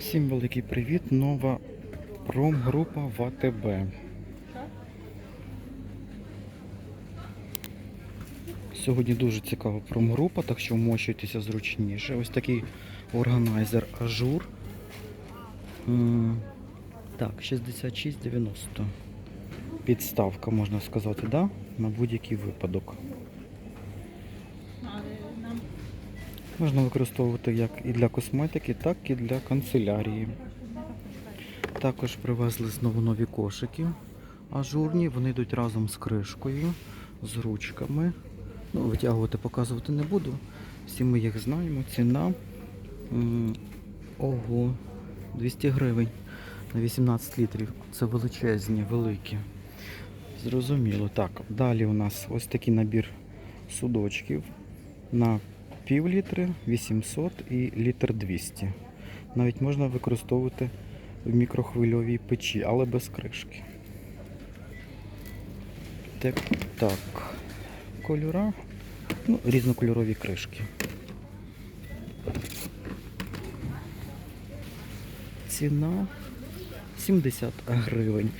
Всім великий привіт. Нова промгрупа в АТБ. Сьогодні дуже цікава промгрупа, так що вмощуйтеся зручніше. Ось такий органайзер ажур. Так, 66,90. Підставка, можна сказати, да? на будь-який випадок. Можна використовувати як і для косметики, так і для канцелярії. Також привезли знову нові кошики ажурні. Вони йдуть разом з кришкою, з ручками. Ну, витягувати, показувати не буду. Всі ми їх знаємо. Ціна ого, 200 гривень на 18 літрів. Це величезні, великі. Зрозуміло. Так, далі у нас ось такий набір судочків на пів літри, 800 і літр 200. Навіть можна використовувати в мікрохвильовій печі, але без кришки. Так, так. кольора, ну, різнокольорові кришки. Ціна 70 гривень.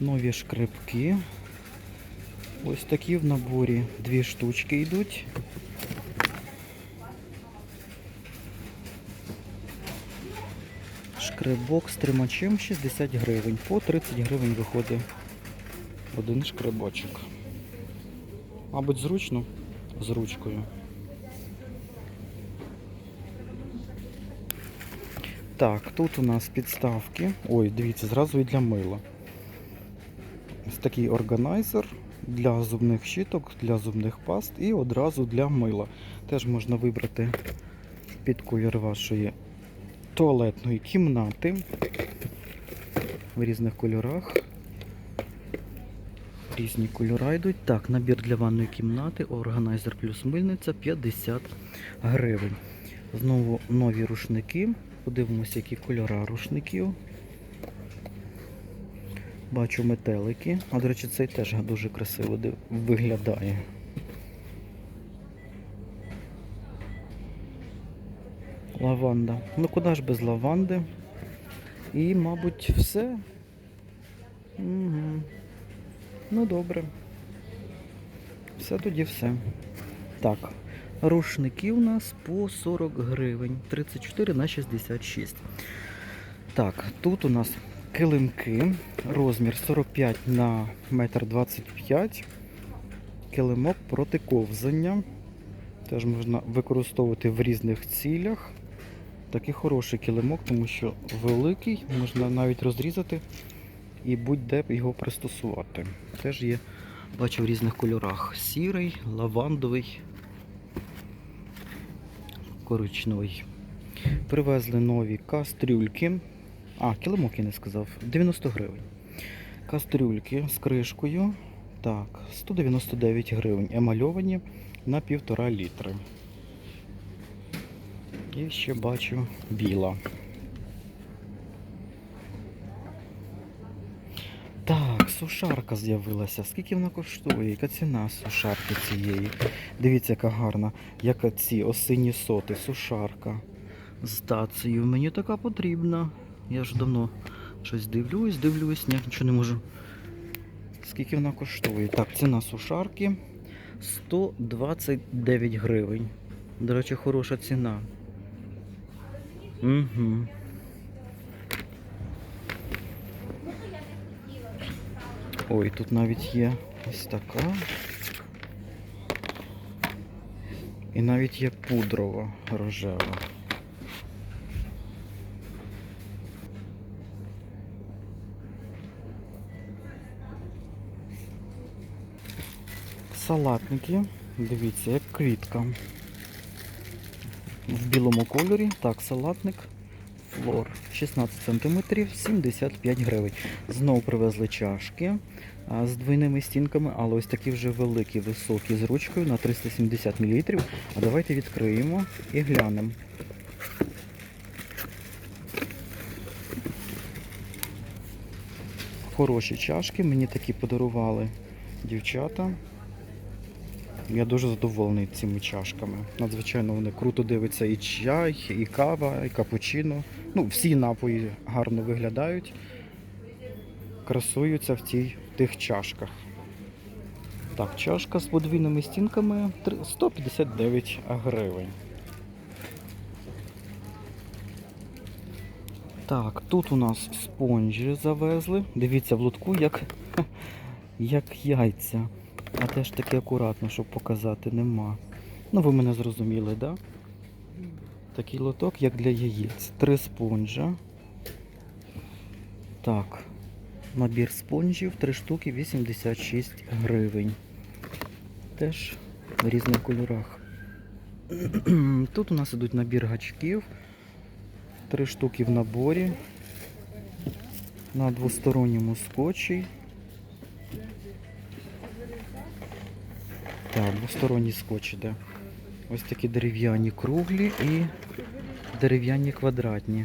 Нові шкребки. Ось такі в наборі дві штучки йдуть. Шкребок з тримачем 60 гривень. По 30 гривень виходить один шкребочок. Мабуть, зручно з ручкою. Так, тут у нас підставки. Ой, дивіться, зразу і для мила. Ось такий органайзер для зубних щіток, для зубних паст і одразу для мила. Теж можна вибрати під колір вашої туалетної кімнати в різних кольорах. Різні кольори йдуть. Так, набір для ванної кімнати, органайзер плюс мильниця 50 гривень. Знову нові рушники. Подивимося, які кольори рушників. Бачу метелики. А до речі, цей теж дуже красиво виглядає. Лаванда. Ну куди ж без лаванди? І, мабуть, все. Угу. Ну добре. Все тоді все. Так. Рушники у нас по 40 гривень. 34 на 66. Так, тут у нас килимки. Розмір 45 на 1,25 м. Килимок проти ковзання. Теж можна використовувати в різних цілях. Такий хороший килимок, тому що великий, можна навіть розрізати і будь-де його пристосувати. Теж є, бачу в різних кольорах: сірий, лавандовий, коричневий. Привезли нові кастрюльки. А, килимок я не сказав. 90 гривень. Кастрюльки з кришкою. Так, 199 гривень. Емальовані на півтора літри. І ще бачу біла. Так, сушарка з'явилася. Скільки вона коштує? Яка ціна сушарки цієї? Дивіться, яка гарна. Як ці осинні соти, сушарка з тацією. Мені така потрібна. Я ж давно щось дивлюсь, дивлюсь, ні, нічого не можу. Скільки вона коштує? Так, ціна сушарки 129 гривень. До речі, хороша ціна. Угу. Ой, тут навіть є ось така. І навіть є пудрова рожева. Салатники, дивіться, як квітка. В білому кольорі. Так, салатник. Флор 16 см, 75 гривень. Знову привезли чашки з двойними стінками, але ось такі вже великі, високі з ручкою на 370 мл. А давайте відкриємо і глянемо. Хороші чашки, мені такі подарували дівчата. Я дуже задоволений цими чашками. Надзвичайно вони круто дивиться і чай, і кава, і капучино. Ну, всі напої гарно виглядають, красуються в тій, тих чашках. Так, чашка з подвійними стінками 159 гривень. Так, тут у нас спонжі завезли. Дивіться в лотку, як, як яйця. А теж таки акуратно, щоб показати, нема. Ну, ви мене зрозуміли, да? Такий лоток, як для яєць. Три спонжа. Так. Набір спонжів, три штуки, 86 гривень. Теж в різних кольорах. Тут у нас ідуть набір гачків. Три штуки в наборі. На двосторонньому скотчі. Так, двосторонній скотч іде. Ось такі дерев'яні круглі і дерев'яні квадратні.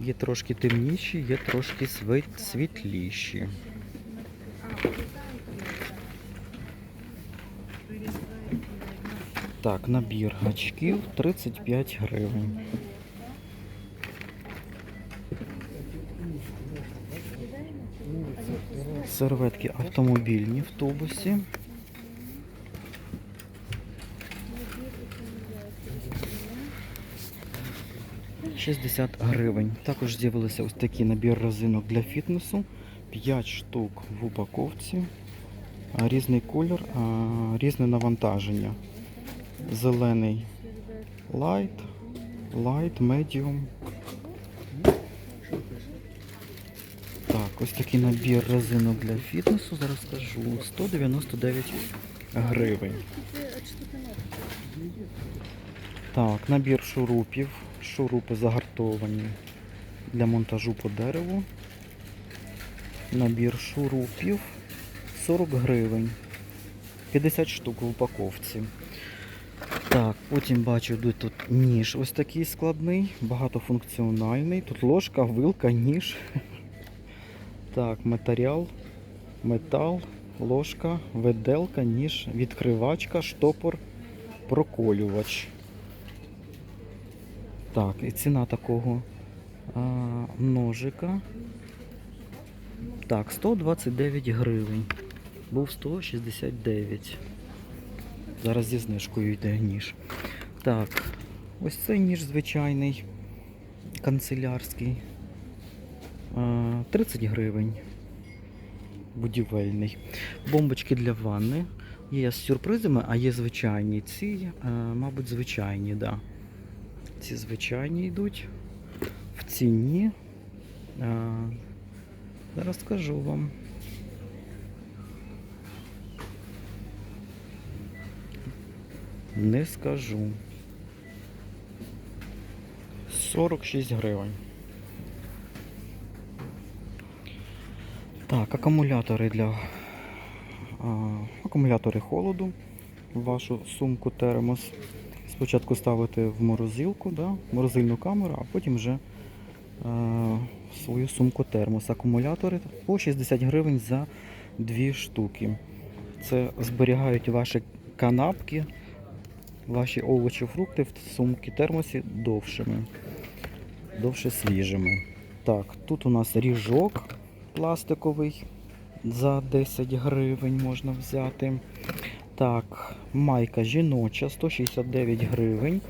Є трошки темніші, є трошки світ- світліші. Так, набір гачків 35 гривень. Серветки автомобільні в тубусі. – 60 гривень. Також з'явилися ось такий набір резинок для фітнесу. 5 штук в упаковці. Різний колір, різне навантаження. Зелений light, light, medium. Так, ось такий набір резинок для фітнесу, зараз скажу, 199 гривень. Так, набір шурупів. Шурупи загартовані для монтажу по дереву. Набір шурупів 40 гривень. 50 штук в упаковці. Так, потім бачу, йде тут ніж ось такий складний, багатофункціональний. Тут ложка, вилка, ніж. Так, матеріал, метал, ложка, виделка, ніж, відкривачка, штопор, проколювач. Так, і ціна такого а, ножика. Так, 129 гривень. Був 169. Зараз зі знижкою йде ніж. Так, ось цей ніж звичайний, канцелярський. А, 30 гривень. Будівельний. Бомбочки для ванни. Є з сюрпризами, а є звичайні. Ці, мабуть, звичайні, да. Ці звичайні йдуть в ціні. А, зараз скажу вам. Не скажу. 46 гривень. Так, акумулятори для а, акумулятори холоду вашу сумку термос. Спочатку ставите в морозилку, да, морозильну камеру, а потім вже е, свою сумку термос. Акумулятори по 60 гривень за дві штуки. Це зберігають ваші канапки, ваші овочі, фрукти в сумки термосі довшими, довше свіжими. Так, тут у нас ріжок пластиковий за 10 гривень можна взяти. Так, майка жіноча 169 гривень.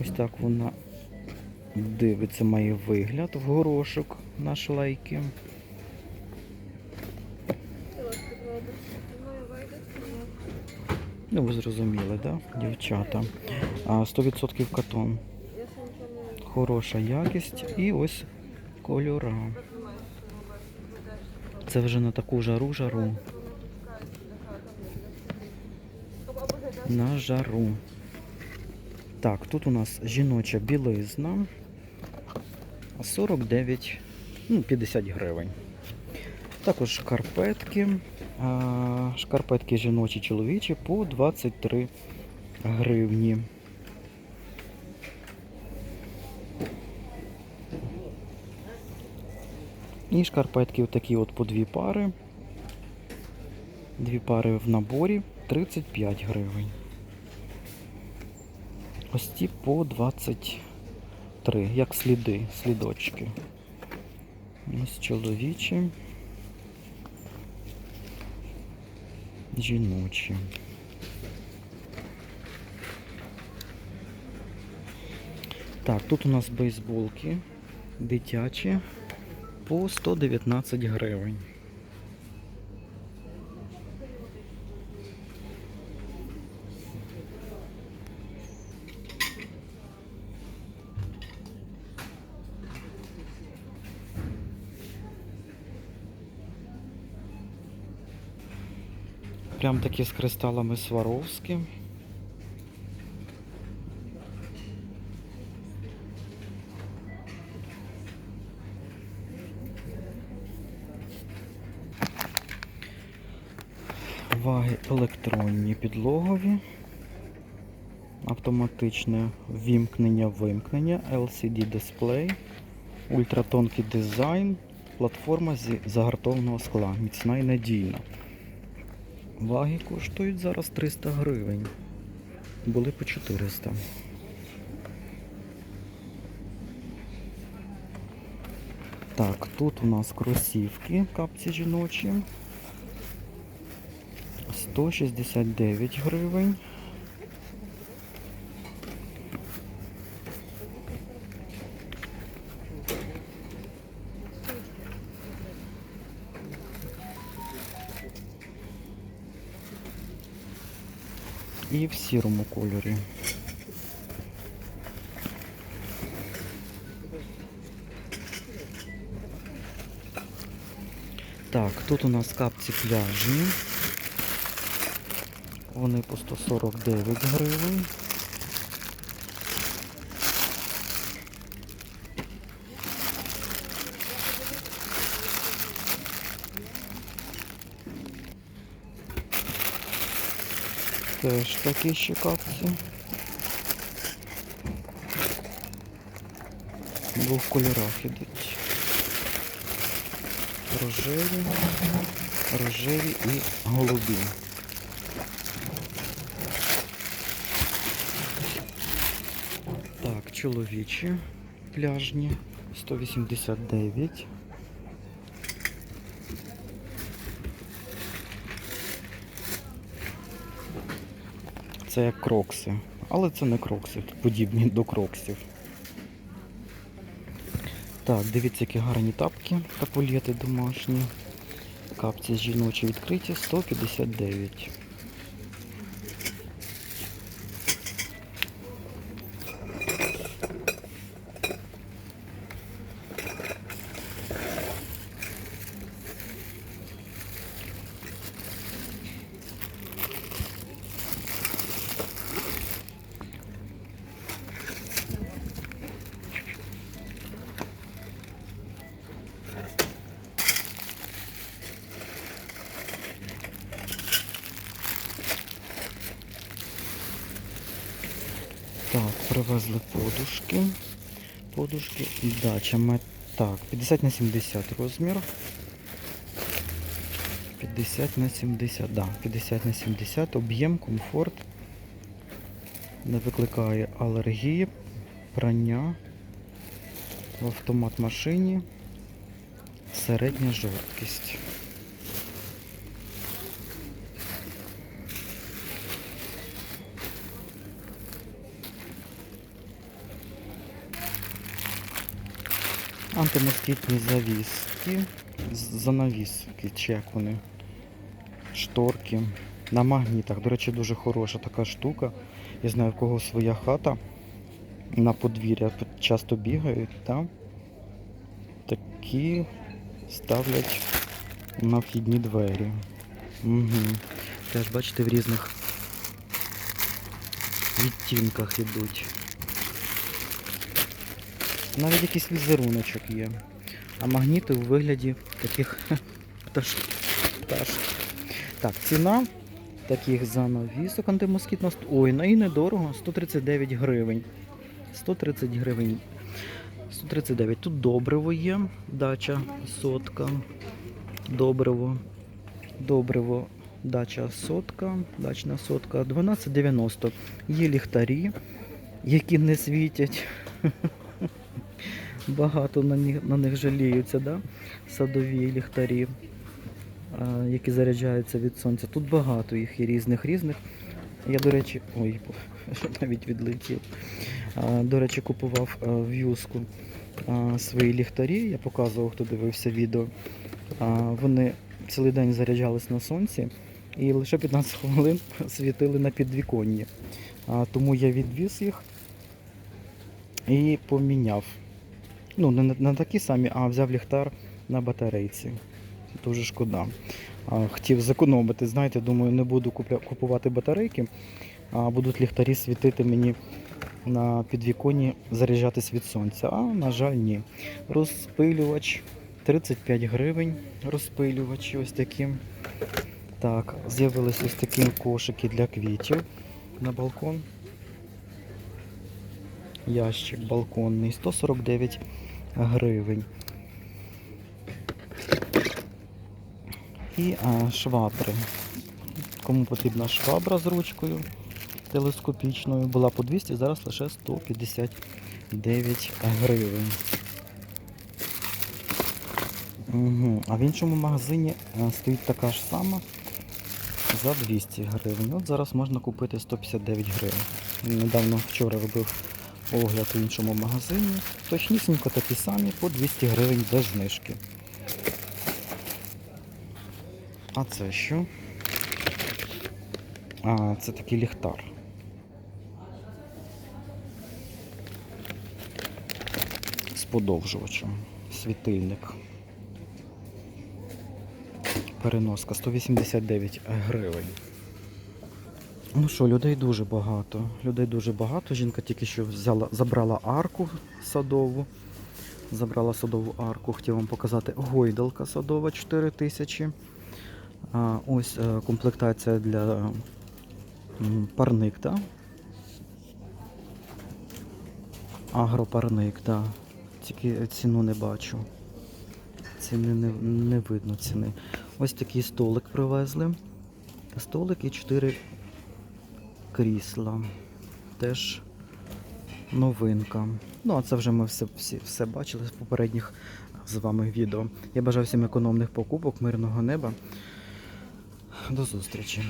Ось так вона дивиться, має вигляд в горошок на шлейки. Ну, ви зрозуміли, так, да, дівчата? 100% катон. Хороша якість і ось кольора. Це вже на таку жару-жару. На жару. Так, тут у нас жіноча білизна. 49, ну, 50 гривень. Також шкарпетки. Шкарпетки жіночі чоловічі по 23 гривні. І шкарпетки отакі от по дві пари. Дві пари в наборі 35 гривень. Ось ті по 23, як сліди, слідочки. Ось чоловічі. Жіночі. Так, тут у нас бейсболки дитячі по 119 гривень. Прям такі з кристалами Сваровські. Ваги електронні підлогові. Автоматичне вімкнення-вимкнення, LCD дисплей, ультратонкий дизайн, платформа зі загартованого скла, міцна і надійна. Ваги коштують зараз 300 гривень. Були по 400. Так, тут у нас кросівки, капці жіночі. 169 гривень. І в сірому кольорі. Так, тут у нас капці пляжні. Вони по 149 гривень. Теж такі ще капці. В двох кольорах ідуть. Рожеві, рожеві і голубі. Так, чоловічі пляжні 189. Це як крокси, але це не крокси, подібні до кроксів. Так, дивіться, які гарні тапки та домашні. Капці жіночі відкриті 159. Так, привезли подушки. Подушки і дача. Так, 50 на 70 розмір. 50 на 70, да, 50 на 70, об'єм, комфорт. Не викликає алергії, прання в автомат машині. Середня жорсткість. Антимоскітні завіски, занавіски, чи як вони, шторки. На магнітах. До речі, дуже хороша така штука. Я знаю, в кого своя хата на подвір'я часто бігають, там такі ставлять на вхідні двері. Угу. Теж бачите, в різних відтінках ідуть. Навіть якийсь візеруночок є. А магніти у вигляді таких пташ... пташок. Так, ціна таких занавісок антимоскітного. Ой, ну і недорого, 139 гривень. 130 гривень. 139. Тут добриво є, дача, сотка. Добриво. Добриво Дача сотка, дачна сотка 12,90. Є ліхтарі, які не світять. Багато на них, на них жаліються, да? садові ліхтарі, а, які заряджаються від сонця. Тут багато їх і різних різних. Я, до речі, ой, навіть відлетів. А, До речі, купував а, в юску свої ліхтарі. Я показував, хто дивився відео. Вони цілий день заряджались на сонці і лише 15 хвилин світили на підвіконні. Тому я відвіз їх і поміняв. Ну, не, на- такі самі, а взяв ліхтар на батарейці. Дуже шкода. Хотів зекономити, знаєте, думаю, не буду купувати батарейки, а будуть ліхтарі світити мені на підвіконні, заряджатись від сонця. А, на жаль, ні. Розпилювач 35 гривень. Розпилювач ось такі. Так, з'явились ось такі кошики для квітів на балкон. Ящик балконний 149 гривень. І а, швабри. Кому потрібна швабра з ручкою телескопічною, була по 200, зараз лише 159 гривень. Угу. А в іншому магазині е, стоїть така ж сама за 200 гривень. От зараз можна купити 159 гривень. Недавно вчора робив огляд у іншому магазині. Точнісінько такі самі по 200 гривень без знижки. А це що? А, це такий ліхтар. З подовжувачем. Світильник. Переноска 189 гривень. Ну що, людей дуже багато. Людей дуже багато. Жінка тільки що взяла, забрала арку садову. Забрала садову арку. Хотів вам показати гойдалка садова 4 тисячі. Ось е, комплектація для парник, так? Агропарник, так. Тільки ціну не бачу. Ціни не, не видно ціни. Ось такий столик привезли. Столик і 4 крісла. Теж новинка. Ну, а це вже ми все, всі, все бачили в попередніх з вами відео. Я бажаю всім економних покупок, мирного неба. До зустрічі.